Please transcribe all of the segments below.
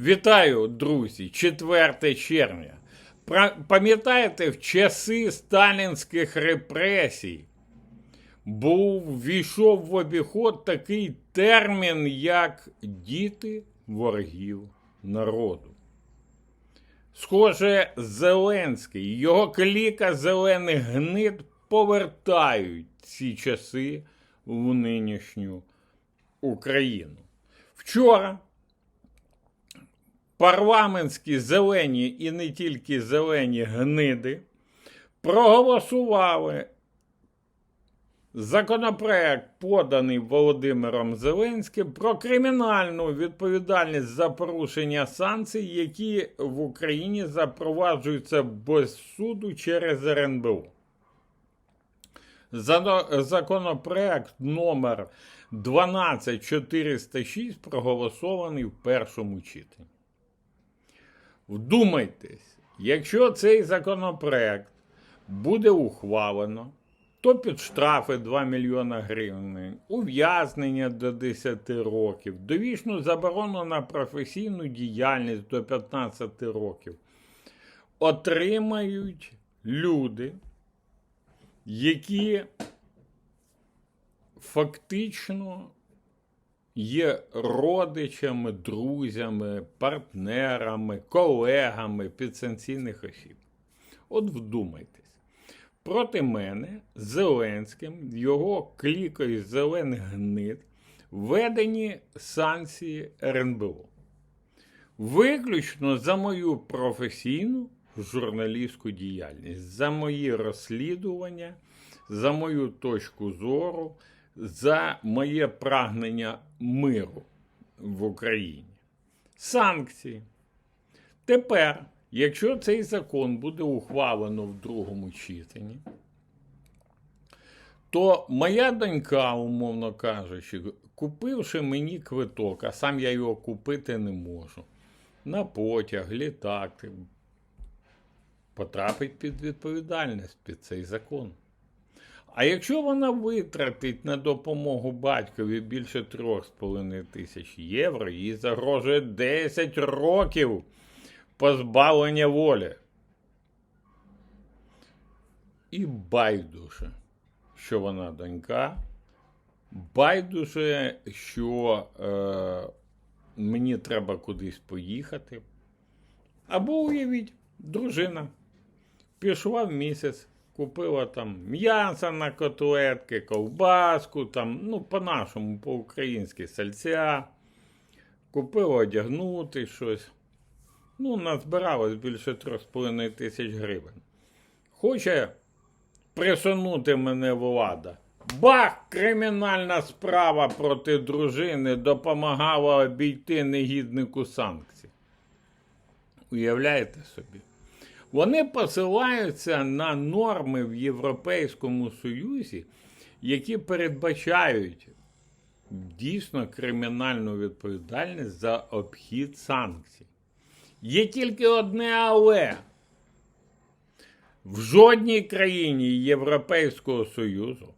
Вітаю, друзі! 4 червня. Пам'ятаєте, в часи сталінських репресій був війшов в обіход такий термін, як діти ворогів народу. Схоже, Зеленський, його кліка зелених гнид повертають ці часи в нинішню Україну. Вчора парламентські зелені і не тільки зелені гниди проголосували законопроект, поданий Володимиром Зеленським, про кримінальну відповідальність за порушення санкцій, які в Україні запроваджуються без суду через. Зано- Законопроект номер 12406 проголосований в першому читанні. Вдумайтесь, якщо цей законопроект буде ухвалено, то під штрафи 2 мільйона гривень, ув'язнення до 10 років, довічну заборону на професійну діяльність до 15 років отримають люди, які фактично є родичами, друзями, партнерами, колегами підсанкційних осіб. От вдумайтесь, проти мене Зеленським, його клікою зелених гнид, введені санкції РНБО. Виключно за мою професійну журналістську діяльність, за мої розслідування, за мою точку зору, за моє прагнення миру в Україні. Санкції. Тепер, якщо цей закон буде ухвалено в другому читанні, то моя донька, умовно кажучи, купивши мені квиток, а сам я його купити не можу, на потяг, літак, потрапить під відповідальність під цей закон. А якщо вона витратить на допомогу батькові більше 3,5 тисяч євро, їй загрожує 10 років позбавлення волі. І байдуже, що вона донька, байдуже, що е, мені треба кудись поїхати. Або уявіть, дружина пішла в місяць, купила там м'ясо на котлетки, ковбаску, там, ну, по-нашому, по-українськи сальця, купила одягнути щось. Ну, назбиралось більше 3,5 тисяч гривень. Хоче присунути мене влада. Бах! Кримінальна справа проти дружини допомагала обійти негіднику санкцій. Уявляєте собі? Вони посилаються на норми в Європейському Союзі, які передбачають дійсно кримінальну відповідальність за обхід санкцій. Є тільки одне але. В жодній країні Європейського Союзу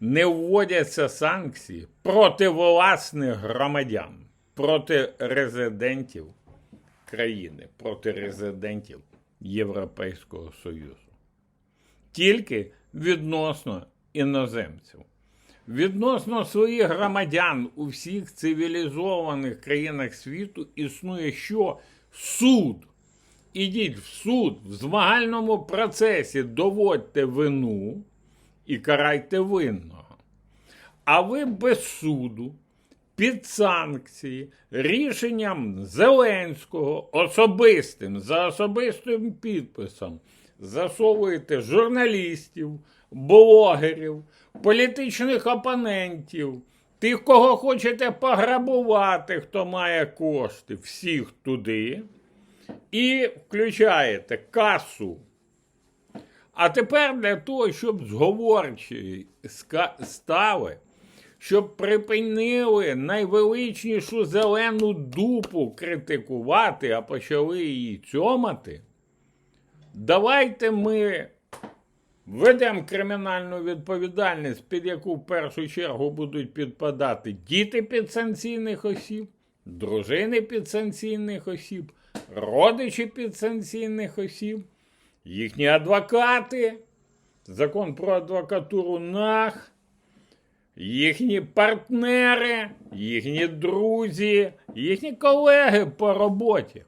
не вводяться санкції проти власних громадян, проти резидентів країни, проти резидентів Європейського Союзу. Тільки відносно іноземців. Відносно своїх громадян у всіх цивілізованих країнах світу існує що? Суд. Ідіть в суд, в змагальному процесі доводьте вину і карайте винного. А ви без суду, під санкції, рішенням Зеленського, особистим, за особистим підписом, засовуєте журналістів, блогерів, політичних опонентів, тих, кого хочете пограбувати, хто має кошти, всіх туди, і включаєте касу. А тепер для того, щоб зговорчі стали, щоб припинили найвеличнішу зелену дупу критикувати, а почали її цьомати, давайте ми введемо кримінальну відповідальність, під яку в першу чергу будуть підпадати діти підсанкційних осіб, дружини підсанкційних осіб, родичі підсанкційних осіб, їхні адвокати, закон про адвокатуру НАХ, їхні партнери, їхні друзі, їхні колеги по роботі.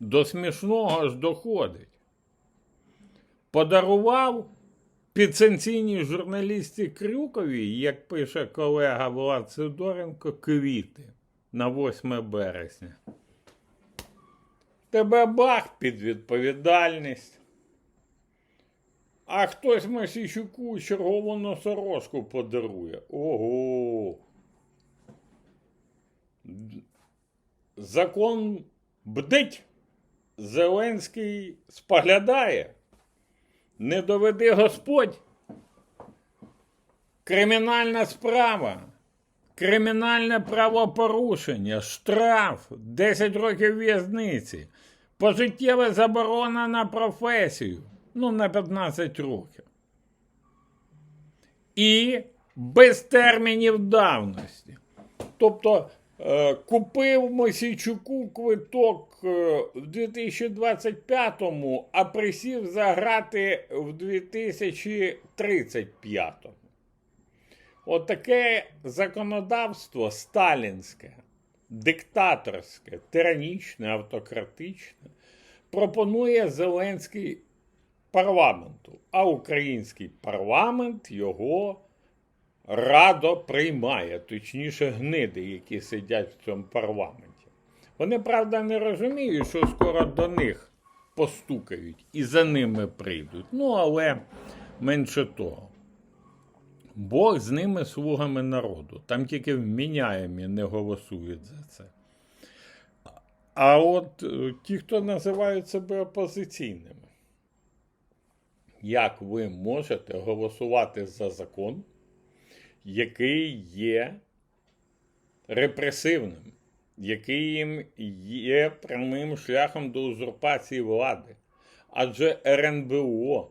До смішного ж доходить. Подарував підсанкційній журналісті Крюковій, як пише колега Влад Сидоренко, квіти на 8 березня. Тебе бах під відповідальність. А хтось Масійчуку чергову носорожку подарує. Ого. Закон бдить. Зеленський споглядає. Не доведи Господь. Кримінальна справа. Кримінальне правопорушення, штраф, 10 років в'язниці, пожиттєва заборона на професію, ну на 15 років. І без термінів давності. Тобто е, купив Мосійчуку квиток е, в 2025-му, а присів заграти в 2035-му. Отаке законодавство сталінське, диктаторське, тиранічне, автократичне пропонує Зеленський парламенту, а український парламент його радо приймає, точніше, гниди, які сидять в цьому парламенті. Вони, правда, не розуміють, що скоро до них постукають і за ними прийдуть. Ну, але менше того. Бог з ними слугами народу. Там тільки вміняємі не голосують за це. А от е, ті, хто називають себе опозиційними, як ви можете голосувати за закон, який є репресивним, який є прямим шляхом до узурпації влади? Адже РНБО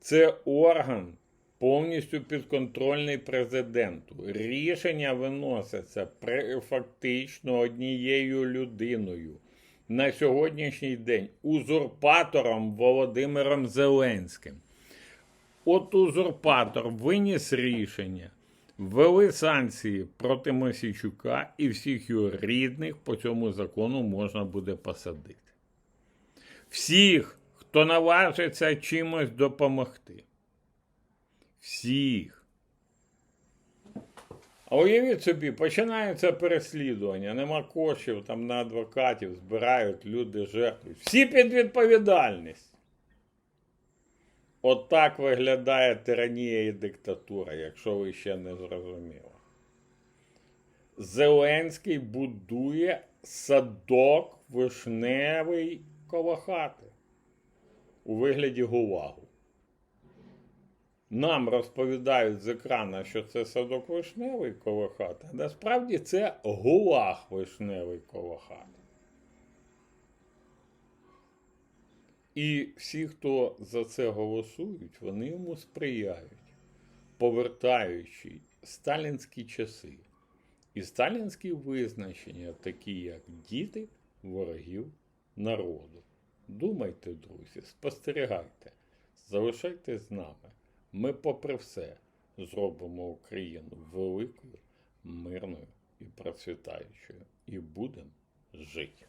це орган повністю підконтрольний президенту. Рішення виносяться фактично однією людиною. На сьогоднішній день узурпатором Володимиром Зеленським. От узурпатор виніс рішення, ввели санкції проти Мосійчука і всіх його рідних по цьому закону можна буде посадити. Всіх, хто наважиться чимось допомогти. Всіх. А уявіть собі, починається переслідування, нема коштів там на адвокатів, збирають люди, жертвують. Всі під відповідальність. От виглядає тиранія і диктатура, якщо ви ще не зрозуміли. Зеленський будує садок вишневий коло хати у вигляді гулагу. Нам розповідають з екрана, що це садок вишневий коло а насправді це гулаг вишневий коло. І всі, хто за це голосують, вони йому сприяють, повертаючи сталінські часи. І сталінські визначення, такі як діти ворогів народу. Думайте, друзі, спостерігайте, залишайтесь з нами. Ми, попри все, зробимо Україну великою, мирною і процвітаючою, і будемо жити.